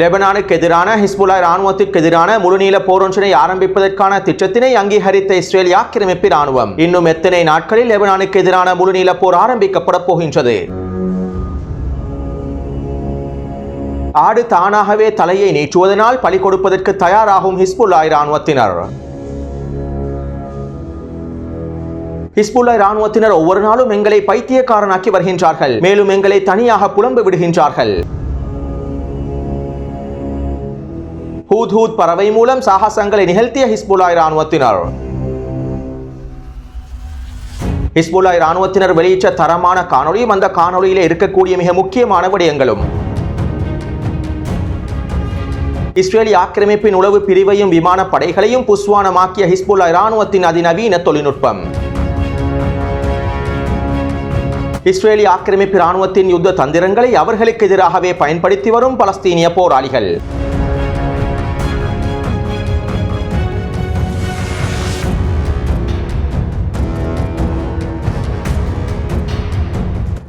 லெபனானுக்கு எதிரான ஹிஸ்புல்லா ராணுவத்திற்கு எதிரான முழுநீள போரொன்றினை ஆரம்பிப்பதற்கான திட்டத்தினை அங்கீகரித்த இஸ்ரேல் ஆக்கிரமிப்பு ராணுவம் இன்னும் எத்தனை நாட்களில் லெபனானுக்கு எதிரான முழுநீள போர் ஆரம்பிக்கப்பட போகின்றது? ஆடு தானாகவே தலையை நீற்றுவதனால் பலி கொடுப்பதற்கு தயாராகும் ஹிஸ்புல்லாய் ராணுவத்தினர் ஹிஸ்புல்லா ராணுவத்தினர் ஒவ்வொரு நாளும் எங்களை பைத்தியக்காரனாக்கி வருகின்றார்கள். மேலும் எங்களை தனியாக புலம்பு விடுகின்றார்கள். ஹூத் பறவை மூலம் சாகசங்களை நிகழ்த்திய ஹிஸ்புல்லாய் ராணுவத்தினர் ஹிஸ்புல்லாய் ராணுவத்தினர் வெளியிட்ட தரமான காணொளியும் அந்த காணொளியிலே இருக்கக்கூடிய மிக முக்கியமான விடயங்களும். இஸ்ரேலிய ஆக்கிரமிப்பின் உளவு பிரிவையும் விமான படைகளையும் புஸ்வானமாக்கிய ஹிஸ்புல்லாய் ராணுவத்தின் அதிநவீன தொழில்நுட்பம். இஸ்ரேலிய ஆக்கிரமிப்பு இராணுவத்தின் யுத்த தந்திரங்களை அவர்களுக்கு எதிராகவே பயன்படுத்தி வரும் பலஸ்தீனிய போராளிகள்.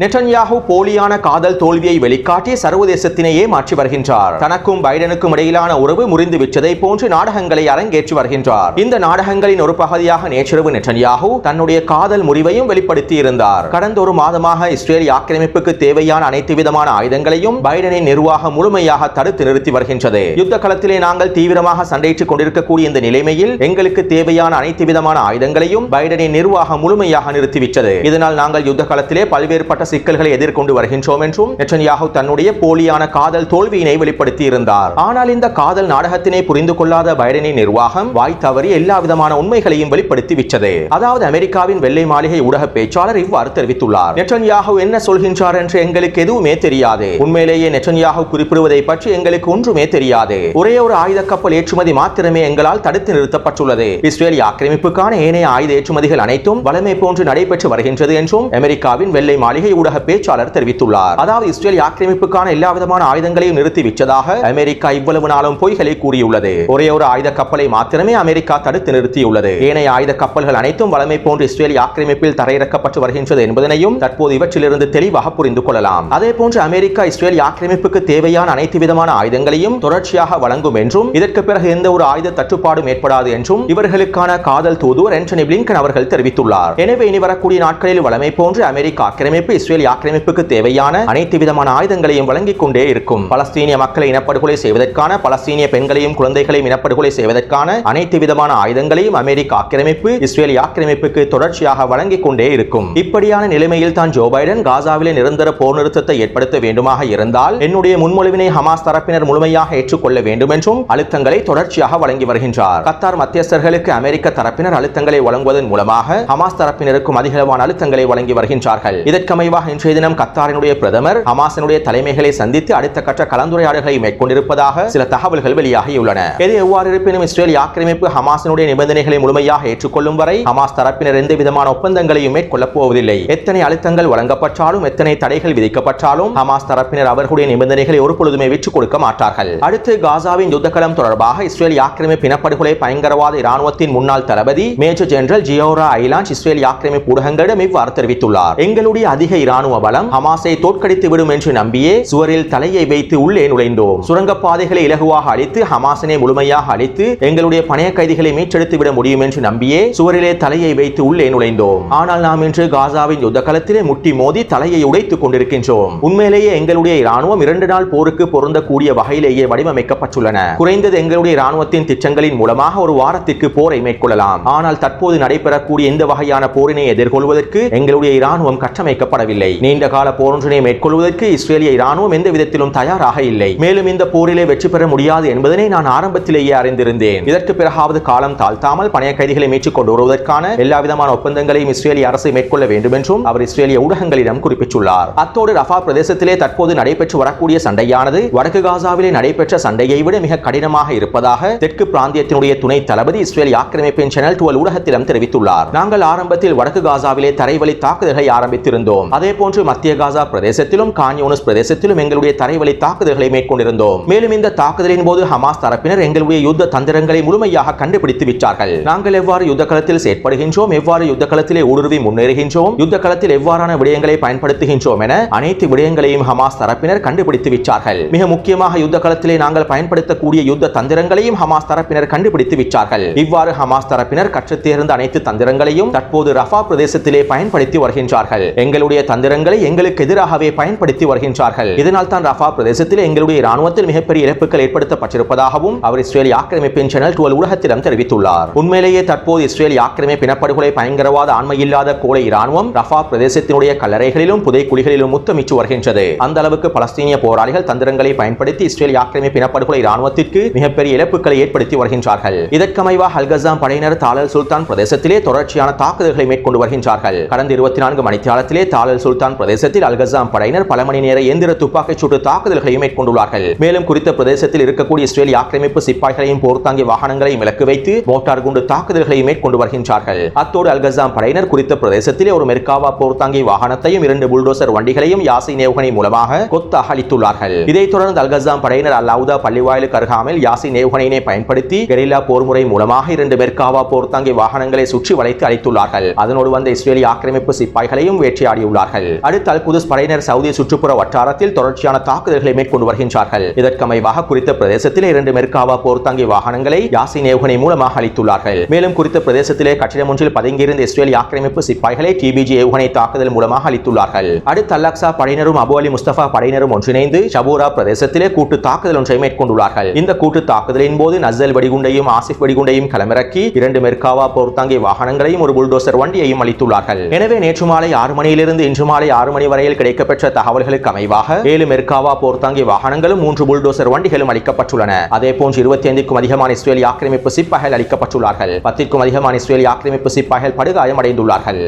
நெட்டன்யாஹு போலியான காதல் தோல்வியை வெளிக்காட்டி சர்வதேசத்தினையே மாற்றி வருகின்றார். தனக்கும் பைடனுக்கும் இடையிலான உறவு முறிந்து விட்டதை போன்று நாடகங்களை அரங்கேற்றி வருகின்றார். இந்த நாடகங்களின் ஒரு பகுதியாக நேற்றிரவு நெட்டன்யாஹு தன்னுடைய காதல் முறிவையும் வெளிப்படுத்தி இருந்தார் கடந்த ஒரு மாதமாக இஸ்ரேல் ஆக்கிரமிப்புக்கு தேவையான அனைத்து விதமான ஆயுதங்களையும் பைடனின் நிர்வாகம் முழுமையாக தடுத்து நிறுத்தி வருகின்றது. யுத்த களத்திலே நாங்கள் தீவிரமாக சண்டையிட்டுக் கொண்டிருக்கக்கூடிய இந்த நிலைமையில் எங்களுக்கு தேவையான அனைத்து விதமான ஆயுதங்களையும் பைடனின் நிர்வாகம் முழுமையாக நிறுத்திவிட்டது. இதனால் நாங்கள் யுத்த களத்திலே பல்வேறுபட்ட சிக்கல்களை எதிர்கொண்டு வருகின்றோம் என்றும் நெச்சன்யாகு தன்னுடைய போலியான காதல் தோல்வியினை வெளிப்படுத்தி இருந்தார் ஆனால் இந்த காதல் நாடகத்தினை புரிந்து கொள்ளாத பைடனின் நிர்வாகம் வாய் தவறி எல்லா விதமான உண்மைகளையும் வெளிப்படுத்தி விச்சது அதாவது அமெரிக்காவின் வெள்ளை மாளிகை ஊடக பேச்சாளர் இவ்வாறு தெரிவித்துள்ளார். நெச்சன்யாகு என்ன சொல்கின்றார் என்று எங்களுக்கு எதுவுமே தெரியாது. உண்மையிலேயே நெச்சன்யாகு குறிப்பிடுவதை பற்றி எங்களுக்கு ஒன்றுமே தெரியாது. ஒரே ஒரு ஆயுத கப்பல் ஏற்றுமதி மாத்திரமே எங்களால் தடுத்து நிறுத்தப்பட்டுள்ளது. இஸ்ரேல் ஆக்கிரமிப்புக்கான ஏனைய ஆயுத ஏற்றுமதிகள் அனைத்தும் வளமை போன்று நடைபெற்று வருகின்றது என்றும் அமெரிக்காவின் வெள்ளை மாளிகை ஊடக பேச்சாளர் தெரிவித்துள்ளார். அதாவது இஸ்ரேல் ஆக்கிரமிப்புக்கான எல்லா விதமான ஆயுதங்களையும் நிறுத்தி விட்டதாக அமெரிக்கா இவ்வளவு நாளும் பொய்களை கூறியுள்ளது. ஒரே ஒரு ஆயுத கப்பலை மாத்திரமே அமெரிக்கா தடுத்து நிறுத்தியுள்ளது. ஏனைய ஆயுத கப்பல்கள் அனைத்தும் வளமை போன்று இஸ்ரேல் ஆக்கிரமிப்பில் தரையிறக்கப்பட்டு வருகின்றது என்பதனையும் தற்போது இவற்றிலிருந்து தெளிவாக புரிந்து கொள்ளலாம். அதே போன்று அமெரிக்கா இஸ்ரேல் ஆக்கிரமிப்புக்கு தேவையான அனைத்து விதமான ஆயுதங்களையும் தொடர்ச்சியாக வழங்கும் என்றும் இதற்கு பிறகு எந்த ஒரு ஆயுத தட்டுப்பாடும் ஏற்படாது என்றும் இவர்களுக்கான காதல் தூதுவர் ஆண்டனி பிளிங்கன் அவர்கள் தெரிவித்துள்ளார். எனவே இனி வரக்கூடிய நாட்களில் வளமை போன்று அமெரிக்க ஆக்கிரமிப்பு இஸ்ரேல் ஆக்கிரமிப்புக்கு தேவையான அனைத்து விதமான ஆயுதங்களையும் வழங்கிக் கொண்டே இருக்கும். பலஸ்தீனிய மக்களை இனப்படுகொலை செய்வதற்கான பலஸ்தீனிய பெண்களையும் குழந்தைகளையும் இனப்படுகொலை செய்வதற்கான அனைத்து விதமான ஆயுதங்களையும் அமெரிக்க ஆக்கிரமிப்பு இஸ்ரேல் ஆக்கிரமிப்புக்கு தொடர்ச்சியாக வழங்கிக் கொண்டே இருக்கும். இப்படியான நிலைமையில் தான் ஜோ பைடன் காசாவிலே நிரந்தர போர் நிறுத்தத்தை ஏற்படுத்த வேண்டுமாக இருந்தால் என்னுடைய முன்மொழிவினை ஹமாஸ் தரப்பினர் முழுமையாக ஏற்றுக்கொள்ள வேண்டும் என்றும் அழுத்தங்களை தொடர்ச்சியாக வழங்கி வருகின்றார். கத்தார் மத்தியஸ்தர்களுக்கு அமெரிக்க தரப்பினர் அழுத்தங்களை வழங்குவதன் மூலமாக ஹமாஸ் தரப்பினருக்கும் அதிகளவான அழுத்தங்களை வழங்கி வருகின்றார்கள். இதற்கமைவாக இன்றைய தினம் கத்தாரினுடைய பிரதமர் ஹமாசனுடைய தலைமைகளை சந்தித்து அடுத்த கட்ட கலந்துரையாடல்களை மேற்கொண்டிருப்பதாக சில தகவல்கள் வெளியாகியுள்ளன. எது எவ்வாறு இருப்பினும் இஸ்ரேல் ஆக்கிரமிப்பு ஹமாசனுடைய நிபந்தனைகளை முழுமையாக ஏற்றுக்கொள்ளும் வரை ஹமாஸ் தரப்பினர் எந்த விதமான ஒப்பந்தங்களையும் மேற்கொள்ளப் போவதில்லை. எத்தனை அழுத்தங்கள் வழங்கப்பட்டாலும் எத்தனை தடைகள் விதிக்கப்பட்டாலும் ஹமாஸ் தரப்பினர் அவர்களுடைய நிபந்தனைகளை ஒரு பொழுதுமே விற்றுக் கொடுக்க மாட்டார்கள். அடுத்து காசாவின் யுத்தகலம் தொடர்பாக இஸ்ரேல் ஆக்கிரமிப்பு இனப்படுகொலை பயங்கரவாத இராணுவத்தின் முன்னாள் தளபதி major general Giora Eiland Israel ஆக்கிரமிப்பு ஊடகங்களிடம் இவ்வாறு தெரிவித்துள்ளார். எங்களுடைய அதிக இராணுவ பலம் ஹமாஸை தோற்கடித்து விடும் என்று நம்பியே சுவரில் தலையை வைத்து உள்ளே நுழைந்தோம். சுரங்கப்பாதைகளை இலகுவாக அழித்து ஹமாசனை முழுமையாக அழித்து எங்களுடைய பணைய கைதிகளை மீட்டெடுத்து விட முடியும் என்று நம்பியே சுவரிலே தலையை வைத்து உள்ளே நுழைந்தோம். ஆனால் நாம் இன்று காசாவின் யுத்த களத்திலே முட்டி மோதி தலையை உடைத்துக் கொண்டிருக்கின்றோம். உண்மையிலேயே எங்களுடைய இராணுவம் இரண்டு நாள் போருக்கு பொருந்தக்கூடிய வகையிலேயே வடிவமைக்கப்பட்டுள்ளன. குறைந்தது எங்களுடைய இராணுவத்தின் திட்டங்களின் மூலமாக ஒரு வாரத்திற்கு போரை மேற்கொள்ளலாம். ஆனால் தற்போது நடைபெறக்கூடிய இந்த வகையான போரினை எதிர்கொள்வதற்கு எங்களுடைய இராணுவம் கட்டமைக்கப்படவில்லை. நீண்ட கால போரொன்றினை மேற்கொள்வதற்கு இஸ்ரேலிய இராணுவம் எந்த விதத்திலும் தயாராக இல்லை. மேலும் இந்த போரிலே வெற்றி பெற முடியாது என்பதனை நான் ஆரம்பத்திலேயே அறிந்திருந்தேன். இதற்கு பிறகாவது காலம் தாழ்த்தாமல் பணைய கைதிகளை மீட்டுக் கொண்டு வருவதற்கான எல்லா விதமான ஒப்பந்தங்களையும் இஸ்ரேலிய அரசு மேற்கொள்ள வேண்டும் என்றும் அவர் இஸ்ரேலிய ஊடகங்களிடம் குறிப்பிட்டுள்ளார். அத்தோடு ரஃபா பிரதேசத்திலே தற்போது நடைபெற்று வரக்கூடிய சண்டையானது வடக்கு காசாவிலே நடைபெற்ற சண்டையை விட மிக கடினமாக இருப்பதாக தெற்கு பிராந்தியத்தினுடைய துணை தளபதி இஸ்ரேல் ஆக்கிரமிப்பின் சேனல் டுவல் ஊடகத்திடம் தெரிவித்துள்ளார். நாங்கள் ஆரம்பத்தில் வடக்கு காசாவிலே தரைவழி தாக்குதல்களை ஆரம்பித்திருந்தோம். அதை அதே போன்று மத்திய காசா பிரதேசத்திலும் கான்யூனஸ் பிரதேசத்திலும் எங்களுடைய தரைவழி தாக்குதல்களை மேற்கொண்டிருந்தோம். மேலும் இந்த தாக்குதலின் போது ஹமாஸ் தரப்பினர் எங்களுடைய யுத்த தந்திரங்களை முழுமையாக கண்டுபிடித்து விட்டார்கள். நாங்கள் எவ்வாறு யுத்த களத்தில் செயற்படுகின்றோம் எவ்வாறு யுத்த களத்திலே ஊடுருவி முன்னேறுகின்றோம் யுத்த களத்தில் எவ்வாறான விடயங்களை பயன்படுத்துகின்றோம் என அனைத்து விடயங்களையும் ஹமாஸ் தரப்பினர் கண்டுபிடித்து விட்டார்கள். மிக முக்கியமாக யுத்த களத்திலே நாங்கள் பயன்படுத்தக்கூடிய யுத்த தந்திரங்களையும் ஹமாஸ் தரப்பினர் கண்டுபிடித்து விட்டார்கள். இவ்வாறு ஹமாஸ் தரப்பினர் கற்றுத்தேர்ந்த அனைத்து தந்திரங்களையும் தற்போது ரஃபா பிரதேசத்திலே பயன்படுத்தி வருகின்றார்கள். எங்களுடைய தந்திரங்களை எங்களுக்கு எதிராகவே பயன்படுத்தி வருகின்றார்கள். இதனால் தான் ரஃபா பிரதேசத்தில் எங்களுடைய ராணுவத்தில் மிகப்பெரிய இழப்புகள் ஏற்படுத்தப்பட்டிருப்பதாகவும் அவர் இஸ்ரேலி ஆக்கிரமிப்பின் சேனல் டுவல் ஊடகத்திடம் தெரிவித்துள்ளார். உண்மையிலேயே தற்போது இஸ்ரேலி ஆக்கிரமிப்பு இனப்படுகொலை பயங்கரவாத ஆண்மையில்லாத கோலை ராணுவம் ரஃபா பிரதேசத்தினுடைய கல்லறைகளிலும் புதைக்குழிகளிலும் முத்தமிச்சு வருகின்றது. அந்த அளவுக்கு பலஸ்தீனிய போராளிகள் தந்திரங்களை பயன்படுத்தி இஸ்ரேலி ஆக்கிரமிப்பு இனப்படுகொலை ராணுவத்திற்கு மிகப்பெரிய இழப்புகளை ஏற்படுத்தி வருகின்றார்கள். இதற்கமைவாக அல்கசாம் படையினர் தாளல் சுல்தான் பிரதேசத்திலே தொடர்ச்சியான தாக்குதல்களை மேற்கொண்டு வருகின்றார்கள். கடந்த இருபத்தி நான்கு மணித்தியாலத்திலே தாளல் சுல்தான் பிரதேசத்தில் அல்கசாம் படையினர் பல மணி நேர இயந்திர துப்பாக்கிச் சூட்டு தாக்குதல்களையும் மேற்கொண்டுள்ளார்கள். மேலும் குறித்த பிரதேசத்தில் இருக்கக்கூடிய இஸ்ரேலிய ஆக்கிரமிப்பு சிப்பாய்களையும் போர்த்தாங்கி வாகனங்களையும் இலக்கு வைத்து மோட்டார் குண்டு தாக்குதல்களை மேற்கொண்டு வருகின்றார்கள். அத்தோடு அல்கசாம் படையினர் குறித்த பிரதேசத்திலே ஒரு மெர்காவா போர்த்தாங்கி வாகனத்தையும் இரண்டு புல்டோசர் வண்டிகளையும் யாசின் ஏவுகணை மூலமாக கொத்தாக அளித்துள்ளார்கள் இதைத் தொடர்ந்து அல்கசாம் படையினர் அல்லாவுதா பள்ளிவாயிலுக்கு அருகாமல் யாசின் ஏவுகணையினை பயன்படுத்தி கெரில்லா போர் முறை மூலமாக இரண்டு மெர்காவா போர்த்தாங்கி வாகனங்களை சுற்றி வளைத்து அளித்துள்ளார்கள் அதனோடு வந்த இஸ்ரேலிய ஆக்கிரமிப்பு சிப்பாய்களையும் வேட்டையாடியுள்ளார்கள். வருகின்றார்கள் அடுத்து அல் குதுஸ் படையினர் சவுதி சுற்றுப்புற வட்டாரத்தில் தொடர்ச்சியான தாக்குதல்களை மேற்கொண்டு வருகின்றார்கள். இதற்கமைவாக குறித்த பிரதேசத்திலே இரண்டு மெர்காவா போர் தங்கி வாகனங்களை யாசின் ஏவுகணை மூலமாக அளித்துள்ளார்கள். மேலும் குறித்த பிரதேசத்திலே கட்டிடம் ஒன்றில் பதுங்கியிருந்த இஸ்ரேல் ஆக்கிரமிப்பு சிப்பாய்களை டிபிஜி ஏவுகணை தாக்குதல் மூலமாக அளித்துள்ளார்கள். அடுத்து அல்லாக்சா படையினரும் அபு அலி முஸ்தபா படையினரும் ஒன்றிணைந்து ஷபூரா பிரதேசத்திலே கூட்டு தாக்குதல் ஒன்றை மேற்கொண்டுள்ளார்கள். இந்த கூட்டு தாக்குதலின் போது நசல் வெடிகுண்டையும் ஆசிப் வெடிகுண்டையும் களமிறக்கி இரண்டு மெர்காவா போர் போர்த்தாங்கி வாகனங்களையும் ஒரு புல்டோசர் வண்டியையும் அளித்துள்ளார்கள். எனவே நேற்று மாலை ஆறு மணியிலிருந்து இன்று மாலை ஆறு மணி வரையில் கிடைக்கப்பெற்ற தகவல்களுக்கு அமைவாக ஏழு மெர்காவா போர்த்தாங்கி வாகனங்களும் மூன்று புல்டோசர் வண்டிகளும் அளிக்கப்பட்டுள்ளன. அதே போன்று இருபத்தி ஐந்துக்கும் அதிகமான இஸ்ரேலி ஆக்கிரமிப்பு சிப்பாய்கள் அளிக்கப்பட்டுள்ளார்கள். பத்திற்கும் அதிகமான இஸ்ரேலி ஆக்கிரமிப்பு சிப்பாய்கள் படுகாயமடைந்துள்ளார்கள்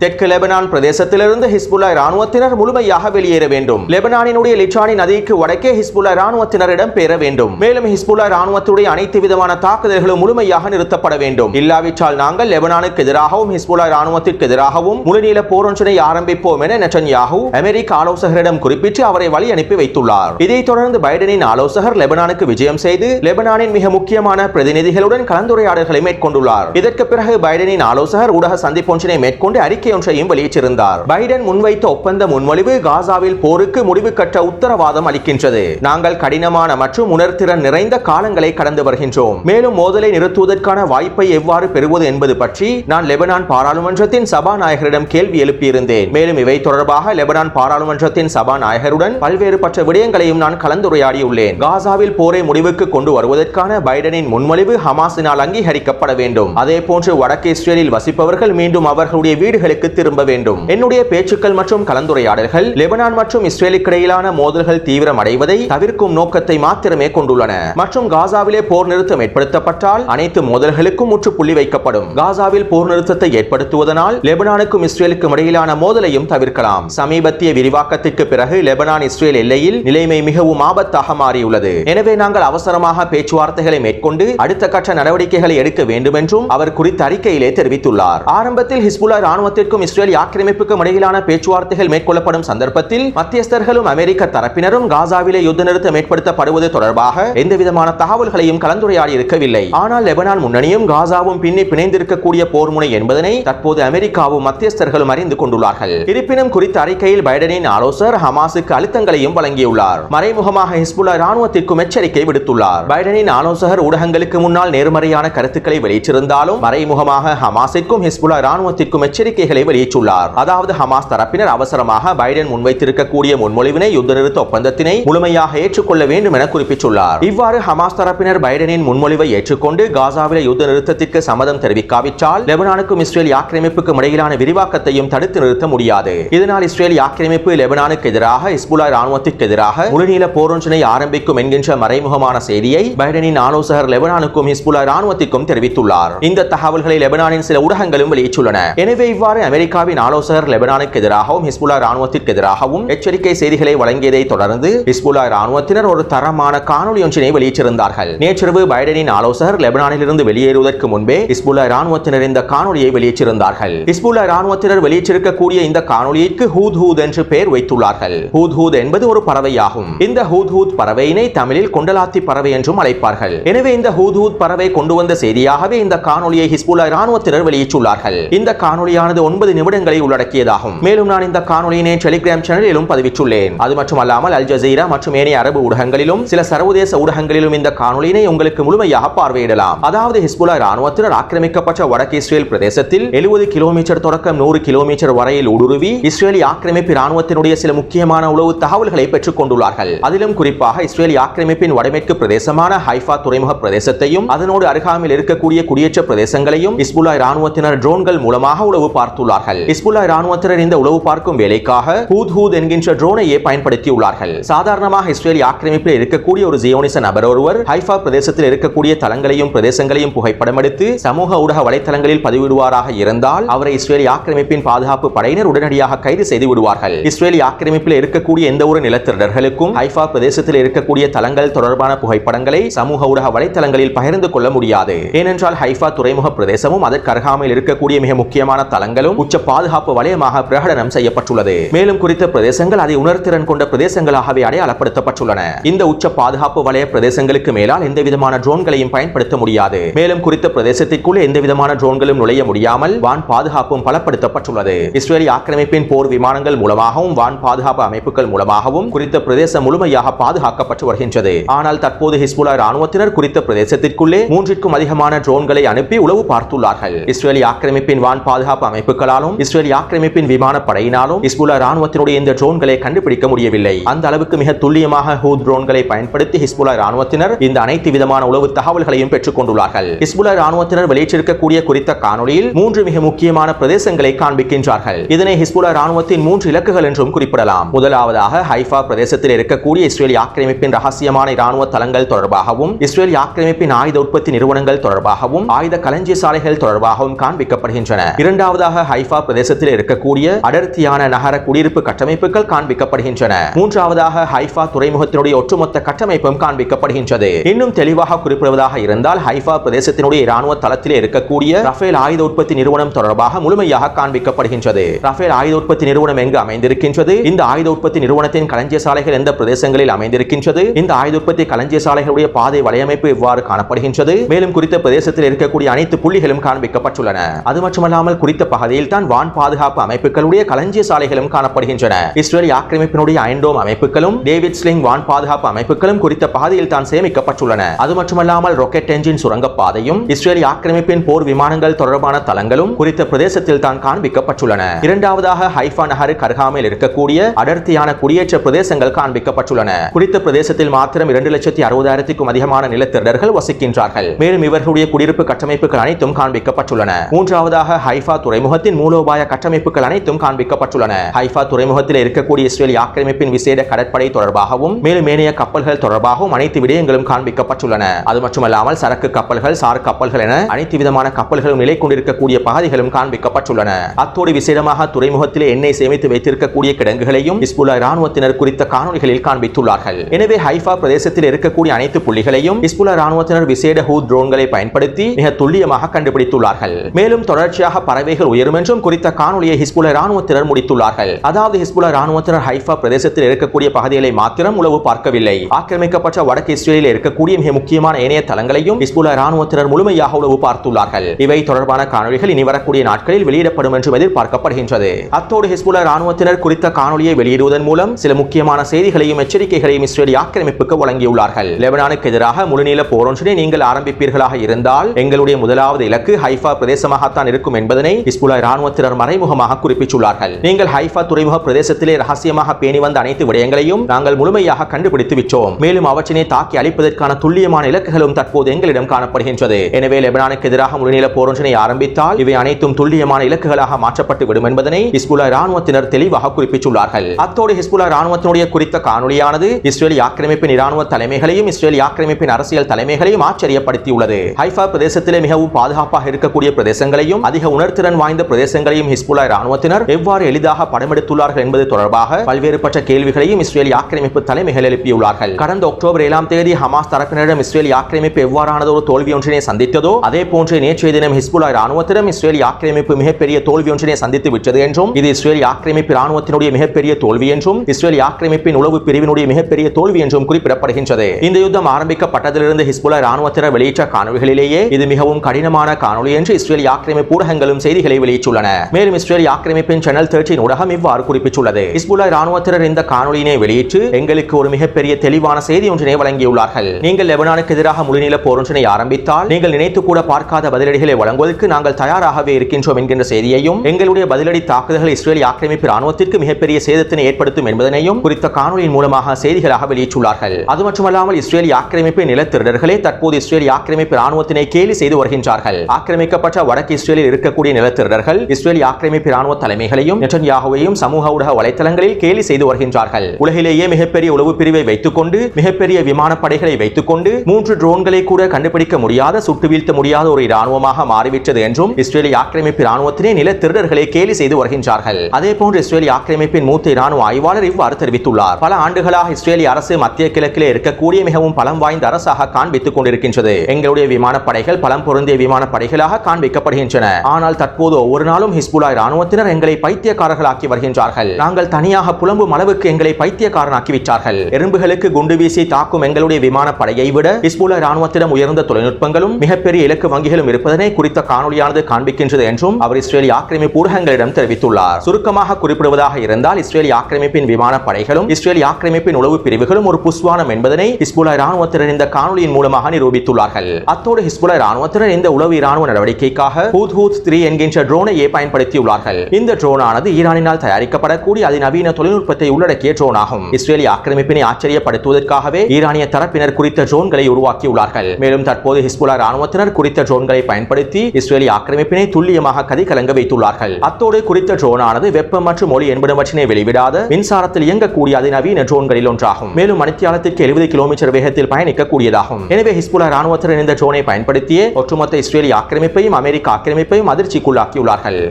தெற்கு லெபனான் பிரதேசத்திலிருந்து ஹிஸ்புல்லா இராணுவத்தினர் முழுமையாக வெளியேற வேண்டும். லெபனானினுடைய லிச்சானி நதிக்கு வடக்கே ஹிஸ்புல்லா ராணுவத்தினரிடம் பெற வேண்டும். மேலும் ஹிஸ்புல்லா ராணுவத்துடைய அனைத்து விதமான தாக்குதல்களும் முழுமையாக நிறுத்தப்பட வேண்டும். இல்லாவிட்டால் நாங்கள் லெபனானுக்கு எதிராகவும் ஹிஸ்புல்லா இராணுவத்திற்கு எதிராகவும் முழுநீள போரொன்றினை ஆரம்பிப்போம் என நெட்டன்யாகு அமெரிக்க ஆலோசகரிடம் குறிப்பிட்டு அவரை வழி அனுப்பி வைத்துள்ளார். இதைத் தொடர்ந்து பைடனின் ஆலோசகர் லெபனானுக்கு விஜயம் செய்து லெபனானின் மிக முக்கியமான பிரதிநிதிகளுடன் கலந்துரையாடல்களை மேற்கொண்டுள்ளார். இதற்கு பிறகு பைடனின் ஆலோசகர் ஊடக சந்திப்பொன்றினை மேற்கொண்டு அறிக்கை ஒன்றையும் வெளியிட்டிருந்தார். பைடன் முன்வைத்த ஒப்பந்த முன்மொழிவு காசாவில் போருக்கு முடிவு கட்ட உத்தரவாதம் அளிக்கின்றது. நாங்கள் கடினமான மற்றும் உணர்திறன் நிறைந்த காலங்களை கடந்து வருகின்றோம். மேலும் மோதலை நிறுத்துவதற்கான வாய்ப்பை எவ்வாறு பெறுவது என்பது பற்றி நான் லெபனான் பாராளுமன்றத்தின் சபாநாயகரிடம் கேள்வி எழுப்பியிருந்தேன். மேலும் இவை தொடர்பாக லெபனான் பாராளுமன்றத்தின் சபாநாயகருடன் பல்வேறுபட்ட விடயங்களையும் நான் கலந்துரையாடியுள்ளேன். காசாவில் போரை முடிவுக்கு கொண்டு வருவதற்கான பைடனின் முன்மொழிவு ஹமாஸினால் அங்கீகரிக்கப்பட வேண்டும். அதே போன்று வடக்கு இஸ்ரேலில் வசிப்பவர்கள் மீண்டும் அவர்களுடைய வீடுகளுக்கு திரும்ப வேண்டும். என்னுடைய பேச்சுக்கள் மற்றும் கலந்துரையாடல்கள் லெபனான் மற்றும் இஸ்ரேலுக்கு இடையிலான மோதல்கள் தீவிரம் அடைவதை தவிர்க்கும் நோக்கத்தை மாத்திரமே கொண்டுள்ளன. மற்றும் காசாவிலே போர் நிறுத்தம் ஏற்படுத்தப்பட்டால் அனைத்து மோதல்களுக்கும் முற்றுப்புள்ளி வைக்கப்படும். காசாவில் போர் நிறுத்தத்தை ஏற்படுத்துவதனால் லெபனானுக்கும் இஸ்ரேலுக்கும் இடையிலான மோதலையும் தவிர்க்கலாம். சமீபத்திய விரிவாக்கத்திற்கு பிறகு லெபனான் இஸ்ரேல் எல்லையில் நிலைமை மிகவும் ஆபத்தாக மாறியுள்ளது. எனவே நாங்கள் அவசரமாக பேச்சுவார்த்தைகளை மேற்கொண்டு அடுத்த கட்ட நடவடிக்கைகளை எடுக்க வேண்டும் என்றும் அவர் குறித்த அறிக்கையிலே தெரிவித்துள்ளார். ஆரம்பத்தில் ஹிஸ்புல்லா ராணுவத்திற்கும் இஸ்ரேல் ஆக்கிரமிப்புக்கும் இடையிலான பேச்சுவார்த்தைகள் மேற்கொள்ளப்படும் சந்தர்ப்பத்தில் மத்தியஸ்தர்களும் அமெரிக்க தரப்பினரும் காசாவிலே யுத்த நிறுத்தம் ஏற்படுத்தப்படுவது தொடர்பாக எந்தவிதமான தகவல்களையும் கலந்துரையாடி இருக்கவில்லை. ஆனால் லெபனான் முன்னணியும் காசாவும் பின்னி பிணைந்திருக்கக்கூடிய போர் முனை என்பதனை தற்போது அமெரிக்காவும் மத்தியஸ்தர்களும் அறிந்து கொண்டுள்ளார்கள். இருப்பினும் குறித்த அறிக்கையில் பைடனின் ஆலோசகர் ஹமாஸுக்கு அழுத்தங்களையும் வழங்கியுள்ளார். மறைமுகமாக ஹிஸ்புல்லா ராணுவத்திற்கும் எச்சரிக்கை விடுத்துள்ளார். பைடனின் ஆலோசகர் ஊடகங்களுக்கு முன்னால் நேர்மறையான கருத்துக்களை வெளியிட்டிருந்தாலும் மறைமுகமாக ஹமாஸிற்கும் ஹிஸ்புல்லா ராணுவத்திற்கும் எச்சரிக்கைகள் வெளியிட்டுள்ளார். அதாவது ஹமாஸ் தரப்பினர் அவசரமாக பைடன் முன்வைத்திருக்கக்கூடிய முன்மொழிவினை யுத்த நிறுத்த ஒப்பந்தத்தினை முழுமையாக ஏற்றுக்கொள்ள வேண்டும் என குறிப்பிட்டுள்ளார். இவ்வாறு ஹமாஸ் தரப்பினர் பைடனின் முன்மொழிவை ஏற்றுக்கொண்டு காசாவில யுத்த நிறுத்தத்திற்கு சம்மதம் தெரிவிக்காவிட்டால் லெபனானுக்கும் இஸ்ரேல் ஆக்கிரமிப்புக்கும் இடையிலான விரிவாக்கத்தையும் தடுத்து நிறுத்த முடியாது. இதனால் இஸ்ரேல் ஆக்கிரமிப்பு லெபனானுக்கு எதிராக இஸ்புலா ராணுவத்திற்கு எதிராக முழுநீள போரொன்றினை ஆரம்பிக்கும் என்கின்ற மறைமுகமான செய்தியை பைடனின் ஆலோசகர் லெபனானுக்கும் ஹிஸ்புல்லா ராணுவத்திற்கும் தெரிவித்துள்ளார். இந்த தகவல்களை லெபனானின் சில ஊடகங்களும் வெளியிட்டுள்ளன. எனவே இவ்வாறு அமெரிக்காவின் ஆலோசகர் லெபனானுக்கு எதிராகவும் ஹிஸ்புல்லா ராணுவத்திற்கு எதிராகவும் எச்சரிக்கை செய்திகளை வழங்கியதை தொடர்ந்து ஹிஸ்புல்லா ராணுவத்தினர் ஒரு தரமான காணொலி ஒன்றினை வெளியிட்டிருந்தார்கள். நேற்றிரவு பைடனின் ஆலோசகர் லெபனானிலிருந்து வெளியேறுவதற்கு முன்பே ஹிஸ்புல்லா ராணுவத்தினர் இந்த காணொலியை வெளியிட்டிருந்தார்கள். ஹிஸ்புல்லா ராணுவத்தினர் வெளியிட்டிருக்கக்கூடிய இந்த காணொலியிற்கு ஹூத் ஹூத் என்று பெயர் வைத்துள்ளார்கள். ஹூத் ஹூத் என்பது ஒரு பறவையாகும். இந்த ஹூத் ஹூத் பறவையினை தமிழில் கொண்டலாத்தி பறவை என்றும் அழைப்பார்கள். எனவே இந்த ஹூத் ஹூத் பறவை கொண்டு வந்த செய்தியாகவே இந்த காணொலியை ஹிஸ்புல்லா ராணுவத்தினர் வெளியிட்டுள்ளார்கள். இந்த காணொலியானது ஒன்பது நிமிடங்களை உள்ளடக்கியதாகும். மேலும் நான் இந்த காணொலியினை டெலிகிராம் சேனலிலும் பதிவிட்டுள்ளேன். அது மட்டுமல்லாமல் அல் ஜசீரா மற்றும் ஏனைய அரபு ஊடகங்களிலும் சில சர்வதேச ஊடகங்களிலும் இந்த காணொலியினை உங்களுக்கு முழுமையாக பார்வையிடலாம். அதாவது ஹிஸ்புல்லா ராணுவத்தினர் ஆக்கிரமிக்கப்பட்ட வடக்கு இஸ்ரேல் பிரதேசத்தில் எழுபது கிலோமீட்டர் தொடக்கம் நூறு கிலோமீட்டர் வரையில் ஊடுருவி இஸ்ரேலி ஆக்கிரமிப்பு ராணுவத்தினுடைய சில முக்கியமான உளவு தகவல்களை பெற்றுக் கொண்டுள்ளார்கள். அதிலும் குறிப்பாக இஸ்ரேலி ஆக்கிரமிப்பின் வடமேற்கு பிரதேசமான ஹைஃபா துறைமுக பிரதேசத்தையும் அதனோடு அருகாமையில் இருக்கக்கூடிய குடியேற்ற பிரதேசங்களையும் இஸ்புல்லா ராணுவத்தினர் ட்ரோன்கள் மூலமாக உளவு பார்த்துள்ளார்கள் இஸ்புல்லா ராணுவத்தினர் இந்த உளவு பார்க்கும் வேலைக்காக ஹூத் ஹூத் என்கின்ற ட்ரோனையே பயன்படுத்தியுள்ளார்கள். சாதாரணமாக இஸ்ரேலி ஆக்கிரமிப்பில் இருக்கக்கூடிய ஒரு ஜியோனிச நபர் ஒருவர் ஹைஃபா பிரதேசத்தில் இருக்கக்கூடிய தலங்களையும் பிரதேசங்களையும் புகைப்படம் எடுத்து சமூக ஊடக வலைத்தளங்களில் பதிவிடுவாராக இருந்தால் அவரை இஸ்ரேலி ஆக்கிரமிப்பின் பாதுகாப்பு படையினர் உடனடியாக கைது செய்து விடுவார்கள். இஸ்ரேலி ஆக்கிரமிப்பில் இருக்கக்கூடிய எந்த ஒரு நிலத்திரர்களுக்கும் ஹைஃபா பிரதேசத்தில் இருக்கக்கூடிய தலங்கள் தொடர்பான புகைப்படங்களை சமூக ஊடக வலைத்தளங்களில் பகிர்ந்து கொள்ள முடியாது. ஏனென்றால் ஹைஃபா துறைமுக பிரதேசமும் அதற்கு அருகாமையில் இருக்கக்கூடிய மிக முக்கியமான தலங்களும் உச்ச பாதுகாப்பு வலயமாக பிரகடனம் செய்யப்பட்டுள்ளது. மேலும் குறித்த பிரதேசங்கள் அதை உணர்திறன் கொண்ட பிரதேசங்களாகவே அடையாளப்படுத்தப்பட்டுள்ளன. இந்த உச்ச பாதுகாப்பு வலய பிரதேசங்களுக்கு மேலால் எந்த விதமான ட்ரோன்களையும் பயன்படுத்த முடியாது. மேலும் குறித்த பிரதேசத்திற்குள் எந்த விதமான ட்ரோன்களும் நுழைய முடியாமல் வான் பாதுகாப்பும் பலப்படுத்தப்பட்டுள்ளது. இஸ்ரேலி ஆக்கிரமிப்பின் போர் விமானங்கள் மூலமாகவும் வான் பாதுகாப்பு அமைப்புகள் மூலமாகவும் குறித்த பிரதேசம் முழுமையாக பாதுகாக்கப்பட்டு வருகின்றது. ஆனால் தற்போது ஹிஸ்புல்லா ராணுவத்தினர் குறித்த பிரதேசத்திற்குள்ளே மூன்றிற்கும் அதிகமான ட்ரோன்களை அனுப்பி உளவு பார்த்துள்ளார்கள். இஸ்ரேலி ஆக்கிரமிப்பின் வான் பாதுகாப்பு அமைப்பு அமைப்புகளாலும் இஸ்ரேல் ஆக்கிரமிப்பின் விமான படையினாலும் ஹிஸ்புல்லா ராணுவத்தினுடைய இந்த ட்ரோன்களை கண்டுபிடிக்க முடியவில்லை. அந்த அளவுக்கு மிக துல்லியமாக ஹூத் ட்ரோன்களை பயன்படுத்தி ஹிஸ்புல்லா ராணுவத்தினர் இந்த அனைத்து விதமான உளவு தகவல்களையும் பெற்றுக் கொண்டுள்ளார்கள். ஹிஸ்புல்லா ராணுவத்தினர் வெளியிட்டிருக்கக்கூடிய குறித்த காணொலியில் மூன்று மிக முக்கியமான பிரதேசங்களை காண்பிக்கின்றார்கள். இதனை ஹிஸ்புல்லா ராணுவத்தின் மூன்று இலக்குகள் என்றும் குறிப்பிடலாம். முதலாவதாக ஹைஃபா பிரதேசத்தில் இருக்கக்கூடிய இஸ்ரேல் ஆக்கிரமிப்பின் ரகசியமான ராணுவ தளங்கள் தொடர்பாகவும் இஸ்ரேல் ஆக்கிரமிப்பின் ஆயுத உற்பத்தி நிறுவனங்கள் தொடர்பாகவும் ஆயுத களஞ்சிய சாலைகள் தொடர்பாகவும் காண்பிக்கப்படுகின்றன. இரண்டாவதாக ஹைஃபா பிரதேசத்தில் இருக்கக்கூடிய அடர்த்தியான நகர குடியிருப்பு கட்டமைப்புகள் காண்பிக்கப்படுகின்றன. மூன்றாவதாக ஹைஃபா துறைமுகத்தினுடைய ஒட்டுமொத்த கட்டமைப்பும் காண்பிக்கப்படுகின்றது. இன்னும் தெளிவாக குறிப்பிடுவதாக இருந்தால் ஹைஃபா பிரதேசத்தினுடைய இராணுவ தளத்தில் இருக்கக்கூடிய ரஃபேல் ஆயுத உற்பத்தி நிறுவனம் தொடர்பாக முழுமையாக காண்பிக்கப்படுகின்றது. ரஃபேல் ஆயுத உற்பத்தி நிறுவனம் எங்கு அமைந்திருக்கின்றது? இந்த ஆயுத உற்பத்தி நிறுவனத்தின் களஞ்சிய சாலைகள் எந்த பிரதேசங்களில் அமைந்திருக்கின்றது? இந்த ஆயுத உற்பத்தி களஞ்சிய சாலைகளுடைய பாதை வலையமைப்பு இவ்வாறு காணப்படுகின்றது? மேலும் குறித்த பிரதேசத்தில் இருக்கக்கூடிய அனைத்து புள்ளிகளும் காண்பிக்கப்பட்டுள்ளன. அது மட்டுமல்லாமல் குறித்த பகுதி தான் வான் பாதுகாப்பு அமைப்புகளுடைய களஞ்சிய சாலைகளும் காணப்படுகின்றன. இஸ்ரேல் ஆக்கிரமிப்பினுடைய ஐண்டோம் அமைப்புகளும் டேவிட் ஸ்லிங் வான் பாதுகாப்பு அமைப்புகளும் குறித்த பகுதியில் தான் சேமிக்கப்பட்டுள்ளன. அது மட்டுமல்லாமல் ராக்கெட் என்ஜின் சுரங்கப்பாதையும் இஸ்ரேல் ஆக்கிரமிப்பின் போர் விமானங்கள் தொடர்பான தளங்களும் குறித்த பிரதேசத்தில் தான் காண்பிக்கப்பட்டுள்ளன. இரண்டாவதாக ஹைஃபா நகருக்கு அருகாமையில் இருக்கக்கூடிய அடர்த்தியான குடியேற்ற பிரதேசங்கள் காண்பிக்கப்பட்டுள்ளன. குறித்த பிரதேசத்தில் மாத்திரம் இரண்டு லட்சத்தி அறுபதாயிரத்திற்கும் அதிகமான நிலத்திரர்கள் வசிக்கின்றார்கள். மேலும் இவர்களுடைய குடியிருப்பு கட்டமைப்புகள் அனைத்தும் காண்பிக்கப்பட்டுள்ளன. மூன்றாவதாக ஹைஃபா துறைமுகத்தில் துறைமுகத்தின் மூலோபாய கட்டமைப்புகள் அனைத்தும் காண்பிக்கப்பட்டுள்ளன. ஹைஃபா துறைமுகத்தில் இருக்கக்கூடிய இஸ்ரேல் ஆக்கிரமிப்பின் விசேட கடற்படை தொடர்பாகவும் மேலும் ஏனைய கப்பல்கள் தொடர்பாகவும் அனைத்து விடயங்களும் காண்பிக்கப்பட்டுள்ளன. அது மட்டுமல்லாமல் சரக்கு கப்பல்கள் சார் கப்பல்கள் என அனைத்து விதமான கப்பல்களும் நிலை கொண்டிருக்கக்கூடிய பகுதிகளும் காண்பிக்கப்பட்டுள்ளன. அத்தோடு விசேடமாக துறைமுகத்திலே எண்ணெய் சேமித்து வைத்திருக்கக்கூடிய கிடங்குகளையும் இஸ்புல்லா ராணுவத்தினர் குறித்த காணொலிகளில் காண்பித்துள்ளார்கள். எனவே ஹைஃபா பிரதேசத்தில் இருக்கக்கூடிய அனைத்து புள்ளிகளையும் இஸ்புல்லா ராணுவத்தினர் விசேட ஹூ ட்ரோன்களை பயன்படுத்தி மிக துல்லியமாக கண்டுபிடித்துள்ளார்கள். மேலும் தொடர்ச்சியாக பறவைகள் உயரும் என்றும் குறித்த காணொலியை ஹிஸ்புல ராணுவத்தினர் முடித்துள்ளார்கள். அதாவது ஹிஸ்புல ராணுவத்தினர் ஹைஃபா பிரதேசத்தில் இருக்கக்கூடிய பகுதிகளை மாத்திரம் உளவு பார்க்கவில்லை. ஆக்கிரமிக்கப்பட்ட வடக்கு இஸ்ரேலில் இருக்கக்கூடிய மிக முக்கியமான இணைய தளங்களையும் ஹிஸ்புல ராணுவத்தினர் முழுமையாக உளவு பார்த்துள்ளார்கள். இவை தொடர்பான காணொலிகள் இனி வரக்கூடிய நாட்களில் வெளியிடப்படும் என்றும் எதிர்பார்க்கப்படுகின்றது. அத்தோடு ஹிஸ்புல ராணுவத்தினர் குறித்த காணொலியை வெளியிடுவதன் மூலம் சில முக்கியமான செய்திகளையும் எச்சரிக்கைகளையும் இஸ்ரேலி ஆக்கிரமிப்புக்கு வழங்கியுள்ளார்கள். லெபனானுக்கு எதிராக முழுநீள போரொன்றினை நீங்கள் ஆரம்பிப்பீர்களாக இருந்தால் எங்களுடைய முதலாவது இலக்கு ஹைஃபா பிரதேசமாகத்தான் இருக்கும் என்பதனை ஹிஸ்புல்லா ராணுவத்தினர் மறைமுகமாக குறிப்பிட்டுள்ளார்கள். நீங்கள் ஹைஃபா துறைமுக பிரதேசத்திலே ரகசியமாக பேணி வந்த அனைத்து விடயங்களையும் நாங்கள் முழுமையாக கண்டுபிடித்து விட்டோம். மேலும் அவற்றினை தாக்கி அழிப்பதற்கான துல்லியமான இலக்குகளும் தற்போது எங்களிடம் காணப்படுகின்றது. எனவே லெபனானுக்கு எதிராக முழுநீள போரொன்றினை ஆரம்பித்தால் இவை அனைத்தும் துல்லியமான இலக்குகளாக மாற்றப்பட்டு விடும் என்பதனை ஹிஸ்புல்லா ராணுவத்தினர் தெளிவாக குறிப்பிட்டுள்ளார்கள். அத்தோடு ஹிஸ்புல்லா ராணுவத்தினுடைய குறித்த காணொலியானது இஸ்ரேல் ஆக்கிரமிப்பின் இராணுவ தலைமைகளையும் இஸ்ரேல் ஆக்கிரமிப்பின் அரசியல் தலைமைகளையும் ஆச்சரியப்படுத்தியுள்ளது. ஹைஃபா பிரதேசத்திலே மிகவும் பாதுகாப்பாக இருக்கக்கூடிய பிரதேசங்களையும் அதிக உணர்திறன் வாய்ந்த பிரதேசங்களையும் ஹிஸ்புல்லா ராணுவத்தினர் எவ்வாறு எளிதாக படமெடுத்துள்ளார்கள் என்பது தொடர்பாக பல்வேறுபட்ட கேள்விகளையும் இஸ்ரேல் ஆக்கிரமிப்பு தலைமைகள் எழுப்பியுள்ளார்கள். கடந்த அக்டோபர் ஏழாம் தேதி ஹமாஸ் தரப்பினரிடம் இஸ்ரேல் ஆக்கிரமிப்பு எவ்வாறானது ஒரு தோல்வி ஒன்றினை சந்தித்ததோ அதே போன்று நேற்றைய தினம் ஹிஸ்புல்லா ராணுவத்திடம் இஸ்ரேல் ஆக்கிரமிப்பு மிகப்பெரிய தோல்வி ஒன்றினை சந்தித்து விட்டது என்றும் இது இஸ்ரேல் ஆக்கிரமிப்பு ராணுவத்தினுடைய மிகப்பெரிய தோல்வி என்றும் இஸ்ரேல் ஆக்கிரமிப்பின் உளவு பிரிவினுடைய மிகப்பெரிய தோல்வி என்றும் குறிப்பிடப்படுகின்றது. இந்த யுத்தம் ஆரம்பிக்கப்பட்டதிலிருந்து ஹிஸ்புல்லா ராணுவத்தினர் வெளியிட்ட காணொலிகளிலேயே இது மிகவும் கடினமான காணொலி என்று இஸ்ரேல் ஆக்கிரமிப்பு ஊடகங்களும் செய்திகளை வெளியிட்டுள்ளன. மேலும் இஸ்ரேல் ஆக்கிரமிப்பின் சேனல் தேர்ட்டின் ஊடகம் இவ்வாறு குறிப்பிட்டுள்ளது. இஸ்புல்லா ராணுவத்தினர் இந்த காணொலியினை வெளியிட்டு எங்களுக்கு ஒரு மிகப்பெரிய தெளிவான செய்தி ஒன்றினை வழங்கியுள்ளார்கள். நீங்கள் லெபனானுக்கு எதிராக முழுநில போர் ஒன்றினை ஆரம்பித்தால் நீங்கள் நினைத்து கூட பார்க்காத பதிலடிகளை வழங்குவதற்கு நாங்கள் தயாராகவே இருக்கின்றோம் என்கின்ற செய்தியையும் எங்களுடைய பதிலடி தாக்குதல்கள் இஸ்ரேல் ஆக்கிரமிப்பு ராணுவத்திற்கு மிகப்பெரிய சேதத்தினை ஏற்படுத்தும் என்பதனையும் குறித்த காணொலியின் மூலமாக செய்திகளாக வெளியிட்டுள்ளார்கள். அது மட்டுமல்லாமல் இஸ்ரேல் ஆக்கிரமிப்பு நிலத்திருடர்களே தற்போது இஸ்ரேல் ஆக்கிரமிப்பு ராணுவத்தினை கேலி செய்து வருகின்றார்கள். ஆக்கிரமிக்கப்பட்ட வடக்கு இஸ்ரேலில் இருக்கக்கூடிய நிலத்திருடர்கள் இஸ்ரேல் ஆக்கிரமிப்பு ராணுவ தலைமைகளையும் நெட்டன்யாகுவையும் சமூக ஊடக வலைத்தளங்களில் கேலி செய்து வருகின்றார்கள். உலகிலேயே மிகப்பெரிய உளவு பிரிவை வைத்துக் கொண்டு மிகப்பெரிய விமானப்படைகளை வைத்துக் கொண்டு மூன்று ட்ரோன்களை கூட கண்டுபிடிக்க முடியாத சுட்டு வீழ்த்த முடியாத ஒரு ராணுவமாக மாறிவிட்டது என்றும் இஸ்ரேலி ஆக்கிரமிப்பு ராணுவத்தினை நில திருடர்களை கேலி செய்து வருகின்றார்கள். அதே போன்று இஸ்ரேலி ஆக்கிரமிப்பின் மூத்த ராணுவ ஆய்வாளர் இவ்வாறு தெரிவித்துள்ளார். பல ஆண்டுகளாக இஸ்ரேலி அரசு மத்திய கிழக்கிலே இருக்கக்கூடிய மிகவும் பலம் வாய்ந்த அரசாக காண்பித்துக் கொண்டிருக்கின்றது. எங்களுடைய விமானப்படைகள் பலம் பொருந்திய விமானப்படைகளாக காண்பிக்கப்படுகின்றன. ஆனால் தற்போது ஒவ்வொரு ஒரு நாளும் ஹிஸ்புல்லா ராணுவத்தினர் எங்களை பைத்தியக்காரர்களாக்கி வருகின்றார்கள். நாங்கள் தனியாக புலம்பும் அளவுக்கு எங்களை பைத்தியக்காரனாக்கி விட்டார்கள். எறும்புகளுக்கு குண்டு வீசி தாக்கும் எங்களுடைய விமானப்படையை விட ஹிஸ்புல்லா ராணுவத்திடம் உயர்ந்த தொழில்நுட்பங்களும் மிகப்பெரிய இலக்கு வங்கிகளும் இருப்பதனை குறித்த காணொலியானது காண்பிக்கின்றது என்றும் அவர் இஸ்ரேலி ஆக்கிரமிப்பு ஊடகங்களிடம் தெரிவித்துள்ளார். சுருக்கமாக குறிப்பிடுவதாக இருந்தால் இஸ்ரேலி ஆக்கிரமிப்பின் விமானப்படைகளும் இஸ்ரேலி ஆக்கிரமிப்பின் உளவு பிரிவுகளும் ஒரு புஸ்வானம் என்பதனை ஹிஸ்புல்லா ராணுவத்தினர் இந்த காணொலியின் மூலமாக நிரூபித்துள்ளார்கள். அத்தோடு ஹிஸ்புல்லா ராணுவத்தினர் இந்த உளவு ராணுவ நடவடிக்கைக்காக ஹூத் ஹூத் த்ரீ என்கின்ற ட்ரோனையே பயன்படுத்தியுள்ளார்கள். இந்த ட்ரோனானது ஈரானினால் தயாரிக்கப்படக்கூடிய அதிநவீன தொழில்நுட்பத்தை உள்ளடக்கிய ட்ரோன் ஆகும் இஸ்ரேலி ஆக்கிரமிப்பினை ஆச்சரியப்படுத்துவதற்காகவே ஈரானிய தரப்பினர் குறித்த ட்ரோன்களை உருவாக்கியுள்ளார்கள். மேலும் தற்போது ஹிஸ்புல்லா ராணுவத்தினர் குறித்த ட்ரோன்களை பயன்படுத்தி இஸ்ரேலி ஆக்கிரமிப்பினை துல்லியமாக கதை கலங்க வைத்துள்ளார்கள். அத்தோடு குறித்த ட்ரோனானது வெப்பம் மற்றும் ஒளி என்பனவற்றினை வெளிவிடாத மின்சாரத்தில் இயங்கக்கூடிய அதிநவீன ட்ரோன்களில் ஒன்றாகும். மேலும் மணித்தியாலத்திற்கு எழுபது கிலோமீட்டர் வேகத்தில் பயணிக்கக்கூடியதாகும். எனவே ஹிஸ்புல்லா ராணுவத்தினர் இந்த ட்ரோனை பயன்படுத்தியே ஒட்டுமொத்த இஸ்ரேலி ஆக்கிரமிப்பையும் அமெரிக்க ஆக்கிரமிப்பையும் அதிர்ச்சிக்குள்ளாக்கியுள்ளார் அதிர்ச்சிக்குள்ளாக்கியுள்ளார்கள்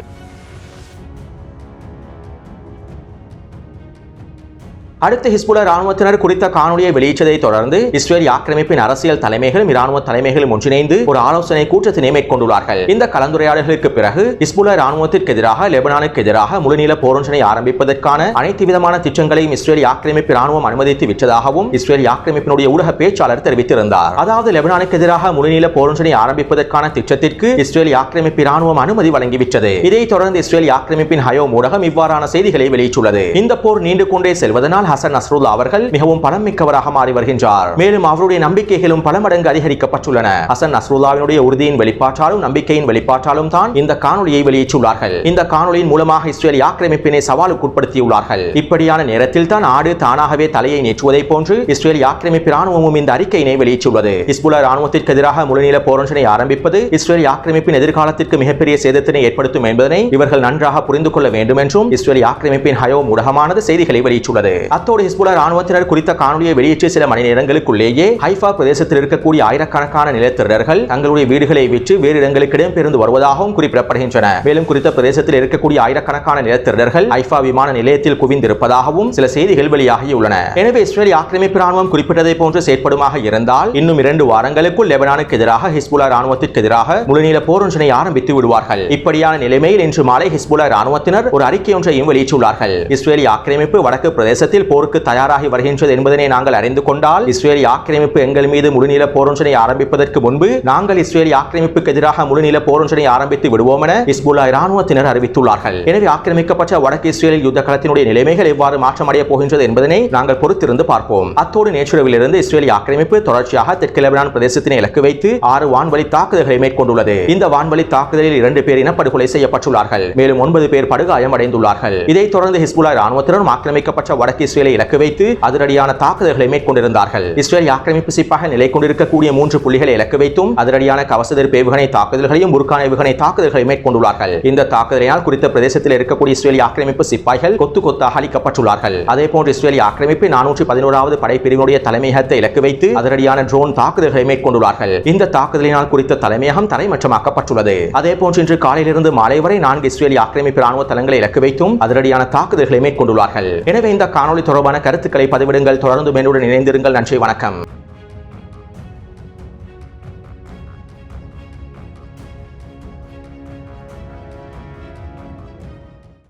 அடுத்து ஹிஸ்புல்லா ராணுவத்தினர் குறித்த காணொலியை வெளியிட்டதை தொடர்ந்து இஸ்ரேல் ஆக்கிரமிப்பின் அரசியல் தலைமைகளும் இராணுவ தலைமைகளும் ஒன்றிணைந்து ஒரு ஆலோசனை கூட்டத்தினை மேற்கொண்டுள்ளார்கள். இந்த கலந்துரையாடல்களுக்கு பிறகு ஹிஸ்புல்லா ராணுவத்திற்கு எதிராக லெபனானுக்கு எதிராக முழுநீள போரொன்றினை ஆரம்பிப்பதற்கான அனைத்து விதமான திட்டங்களையும் இஸ்ரேல் ஆக்கிரமிப்பு ராணுவம் அனுமதித்து விட்டதாகவும் இஸ்ரேல் ஆக்கிரமிப்பினுடைய ஊடக பேச்சாளர் தெரிவித்திருந்தார். அதாவது லெபனானுக்கு எதிராக முழுநீள போரொன்றினை ஆரம்பிப்பதற்கான திட்டத்திற்கு இஸ்ரேல் ஆக்கிரமிப்பு ராணுவம் அனுமதி வழங்கிவிட்டது. இதைத் தொடர்ந்து இஸ்ரேல் ஆக்கிரமிப்பின் ஹயோ ஊடகம் இவ்வாறான செய்திகளை வெளியிட்டுள்ளது. இந்த போர் நீண்டு கொண்டே செல்வதனால் ஹசன் நஸ்ருல்லா அவர்கள் மிகவும் பணம் மிக்கவராக மாறி வருகின்றார். மேலும் அவருடைய நம்பிக்கைகளும் பல மடங்கு அதிகரிக்கப்பட்டுள்ளன. ஹசன் நஸ்ருல்லாவினுடைய உறுதியின் வெளிப்பாட்டாலும் நம்பிக்கையின் வெளிப்பாட்டாலும் தான் இந்த காணொலியை வெளியிட்டுள்ளார்கள். இந்த காணொலியின் மூலமாக இஸ்ரேல் ஆக்கிரமிப்பினை சவாலுக்குட்படுத்தியுள்ளார்கள். இப்படியான நேரத்தில் தான் ஆடு தானாகவே தலையை நேற்றுவதை போன்று இஸ்ரேல் ஆக்கிரமிப்பு ராணுவமும் இந்த அறிக்கையினை வெளியிட்டுள்ளது. இஸ்புலா ராணுவத்திற்கு எதிராக முழுநீள போரொன்றினை ஆரம்பிப்பது இஸ்ரேல் ஆக்கிரமிப்பின் எதிர்காலத்திற்கு மிகப்பெரிய சேதத்தினை ஏற்படுத்தும் என்பதனை இவர்கள் நன்றாக புரிந்து கொள்ள வேண்டும் என்றும் இஸ்ரேல் ஆக்கிரமிப்பின் ஹயோ ஊடகமானது செய்திகளை வெளியிட்டுள்ளது. அத்தோடு ஹிஸ்புல்லா ராணுவத்தினர் குறித்த காணொலியை வெளியிட்டு சில மணி நேரங்களுக்குள்ளேயே ஹைஃபா பிரதேசத்தில் இருக்கக்கூடிய ஆயிரக்கணக்கான நிலத்திரர்கள் தங்களுடைய வீடுகளை விற்று வேறு இடங்களுக்கு இடம்பெயர்ந்து வருவதாகவும் குறிப்பிடப்படுகின்றன. மேலும் குறித்த பிரதேசத்தில் இருக்கக்கூடிய ஆயிரக்கணக்கான நிலத்திரர்கள் ஹைஃபா விமான நிலையத்தில் குவிந்திருப்பதாகவும் சில செய்திகள் வெளியாகியுள்ளன. எனவே இஸ்ரேல் ஆக்கிரமிப்பு ராணுவம் குறிப்பிட்டதை போன்று செயற்படுமாக இருந்தால் இன்னும் இரண்டு வாரங்களுக்குள் லெபனானுக்கு எதிராக ஹிஸ்புல்லா ராணுவத்திற்கு எதிராக முழுநீள போரொன்றினை ஆரம்பித்து விடுவார்கள். இப்படியான நிலைமையில் இன்று மாலை ஹிஸ்புல்லா ராணுவத்தினர் ஒரு அறிக்கை ஒன்றையும் வெளியிட்டுள்ளார்கள். இஸ்ரேலி ஆக்கிரமிப்பு வடக்கு பிரதேசத்தில் போருக்கு தயாராகி வருகின்றது என்பதனை நாங்கள் அறிந்து கொண்டால் இஸ்ரேலி ஆக்கிரமிப்பு எங்கள் மீது முழுநீள போரொன்றினை ஆரம்பிப்பதற்கு முன்பு நாங்கள் இஸ்ரேலி ஆக்கிரமிப்புக்கு எதிராக முழுநீள போரொன்றினை ஆரம்பித்து விடுவோம் என இஸ்புல்லா இராணுவத்தினர் அறிவித்துள்ளார்கள். எனவே ஆக்கிரமிக்கப்பட்ட வடக்கு இஸ்ரேலில் யுத்த களத்தினுடைய நிலைமைகள் எவ்வாறு மாற்றமடைய போகின்றது என்பதனை நாங்கள் பொறுத்திருந்து பார்ப்போம். அத்தோடு நேற்றிரவிலிருந்து இஸ்ரேலி ஆக்கிரமிப்பு தொடர்ச்சியாக தெற்கு லெபனான் பிரதேசத்தினை இலக்கு வைத்து ஆறு வான்வழி தாக்குதல்களை மேற்கொண்டுள்ளது. இந்த வான்வழி தாக்குதலில் இரண்டு பேர் இனப்படுகொலை செய்யப்பட்டுள்ளார்கள். மேலும் ஒன்பது பேர் படுகாயம் அடைந்துள்ளார்கள் இதைத் தொடர்ந்து ஹிஸ்புல்லா இராணுவத்தினரும் ஆக்கிரமிக்கப்பட்ட வடக்கு இஸ்ரேலை இலக்கு வைத்து அதிரடியான தாக்குதல்களை மேற்கொண்டிருந்தார்கள். இஸ்ரேல் ஆக்கிரமிப்பு சிப்பாக நிலை கொண்டிருக்கக்கூடிய மூன்று புள்ளிகளை இலக்கு வைத்தும் அதிரடியான கவசதிர் பேவுகணை தாக்குதல்களையும் முறுக்கான ஏவுகணை தாக்குதல்களை மேற்கொண்டுள்ளார்கள். இந்த தாக்குதலினால் குறித்த பிரதேசத்தில் இருக்கக்கூடிய இஸ்ரேலி ஆக்கிரமிப்பு சிப்பாய்கள் கொத்து கொத்தாக அளிக்கப்பட்டுள்ளார்கள் அதே போன்று இஸ்ரேலி ஆக்கிரமிப்பு நானூற்றி பதினோராவது படைப்பிரிவினுடைய தலைமையகத்தை இலக்கு வைத்து அதிரடியான ட்ரோன் தாக்குதல்களை மேற்கொண்டுள்ளார்கள். இந்த தாக்குதலினால் குறித்த தலைமையகம் தலைமற்றமாக்கப்பட்டுள்ளது அதே போன்று இன்று காலையிலிருந்து மாலை வரை நான்கு இஸ்ரேலி ஆக்கிரமிப்பு ராணுவ தளங்களை இலக்கு வைத்தும் அதிரடியான தாக்குதல்களை மேற்கொண்டுள்ளார்கள். எனவே இந்த காணொலி தொடர்பான கருத்துக்களை பதிவிடுங்கள். தொடர்ந்து மேலுடன் இணைந்திருங்கள். நன்றி வணக்கம்.